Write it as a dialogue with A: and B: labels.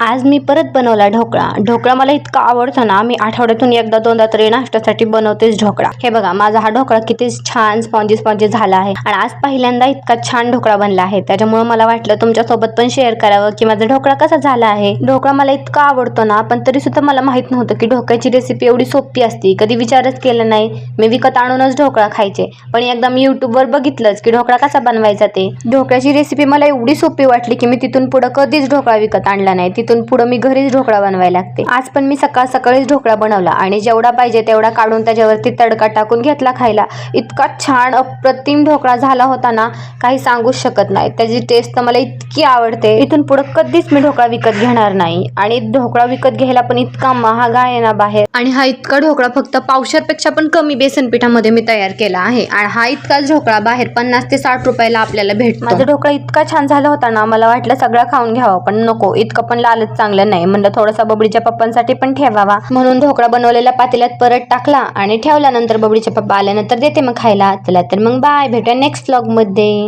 A: आज मी परत बनवला ढोकळा. ढोकळा मला इतका आवडतो ना मी आठवड्यातून एकदा दोनदा तरी नाश्त्यासाठी बनवतेच ढोकळा. हे बघा माझा हा ढोकळा किती छान स्पॉन्जी स्पॉन्जी झाला आहे. आणि आज पहिल्यांदा इतका छान ढोकळा बनला आहे. त्याच्यामुळे मला वाटलं तुमच्यासोबत पण शेअर करावं की माझा ढोकळा कसा झाला आहे. ढोकळा मला इतका आवडतो ना पण तरी सुद्धा मला माहीत नव्हतं की ढोकळ्याची रेसिपी एवढी सोपी असते. कधी विचारच केला नाही. मी विकत आणूनच ढोकळा खायचे. पण एकदा मी युट्यूबवर बघितलंच की ढोकळा कसा बनवायचा ते. ढोकळ्याची रेसिपी मला एवढी सोपी वाटली की मी तिथून पुढं कधीच ढोकळा विकत आणला नाही. तिथून पुढं मी घरीच ढोकळा बनवायला लागते. आज पण मी सकाळ सकाळीच ढोकळा बनवला आणि जेवढा पाहिजे तेवढा काढून त्याच्यावरती तडका टाकून घेतला खायला. इतका छान अप्रतिम ढोकळा झाला होता ना काही सांगूच शकत नाही. त्याची टेस्ट तर मला इतकी आवडते. इथून पुढं कधीच मी ढोकळा विकत घेणार नाही. आणि ढोकळा विकत घ्यायला पण इतका महाग आहे ना बाहेर. आणि हा इतका ढोकळा फक्त पावशरपेक्षा पण कमी बेसन पिठामध्ये मी तयार केला आहे. आणि हा इतकाच ढोकळा बाहेर पन्नास ते साठ रुपयाला आपल्याला भेटतो. माझा ढोकळा इतका छान झाला होता ना मला वाटलं सगळं खाऊन घ्यावं पण नको. इतकं पण लालच चांगलं नाही. म्हणलं थोडासा बबडीच्या पप्पांसाठी पण ठेवावा. म्हणून ढोकळा बनवलेला पातेल्यात परत टाकला आणि ठेवल्यानंतर बबडीचे पप्पा आल्यानंतर देते मग खायला. चला तर मग बाय भेटूया नेक्स्ट व्लॉगमध्ये.